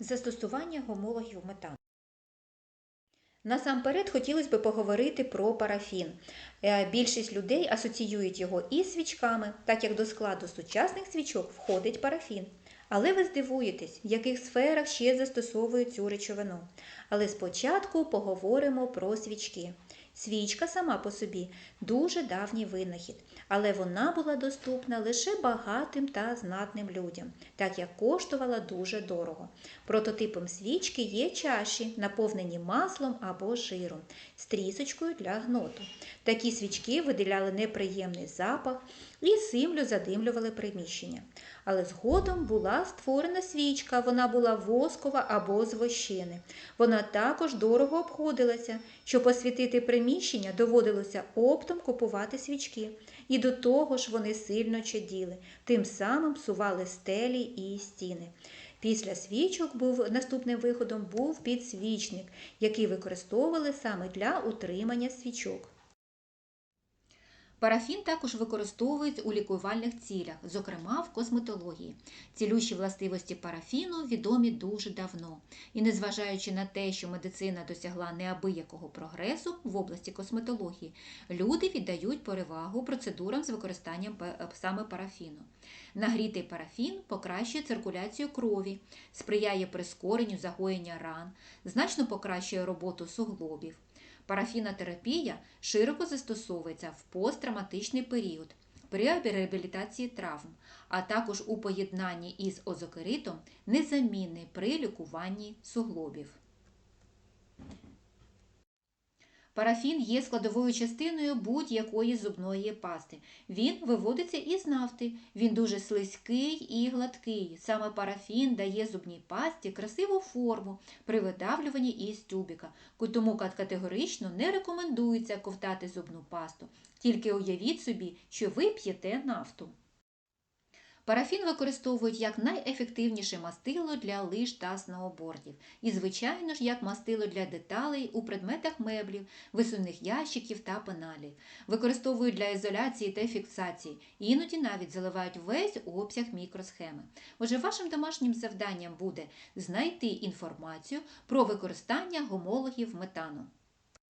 Застосування гомологів метану. Насамперед хотілося б поговорити про парафін. Е, Більшість людей асоціюють його із свічками, так як до складу сучасних свічок входить парафін. Але ви здивуєтесь, в яких сферах ще застосовують цю речовину. Але спочатку поговоримо про свічки. Свічка сама по собі дуже давній винахід, але вона була доступна лише багатим та знатним людям, так як коштувала дуже дорого. Прототипом свічки є чаші, наповнені маслом або жиром, з трісочкою для гноту. Такі свічки виділяли неприємний запах і симлю задимлювали приміщення. Але згодом була створена свічка, вона була воскова або з вощини. Вона також дорого обходилася. Щоб освітити приміщення, доводилося оптом купувати свічки. І до того ж вони сильно чаділи, тим самим псували стелі і стіни. Після свічок був наступним виходом був підсвічник, який використовували саме для утримання свічок. Парафін також використовують у лікувальних цілях, зокрема в косметології. Цілющі властивості парафіну відомі дуже давно. І незважаючи на те, що медицина досягла неабиякого прогресу в області косметології, люди віддають перевагу процедурам з використанням пе- саме парафіну. Нагрітий парафін покращує циркуляцію крові, сприяє прискоренню загоєння ран, значно покращує роботу суглобів. Парафінотерапія широко застосовується в посттравматичний період при реабілітації травм, а також у поєднанні із озокеритом незамінний при лікуванні суглобів. Парафін є складовою частиною будь-якої зубної пасти. Він виводиться із нафти. Він дуже слизький і гладкий. Саме парафін дає зубній пасті красиву форму при видавлюванні із тюбіка. Тому категорично не рекомендується ковтати зубну пасту. Тільки уявіть собі, що ви п'єте нафту. Парафін використовують як найефективніше мастило для лиж та сноубордів. І, звичайно ж, як мастило для деталей у предметах меблів, висувних ящиків та пеналів. Використовують для ізоляції та фіксації, іноді навіть заливають весь обсяг мікросхеми. Отже, вашим домашнім завданням буде знайти інформацію про використання гомологів метану.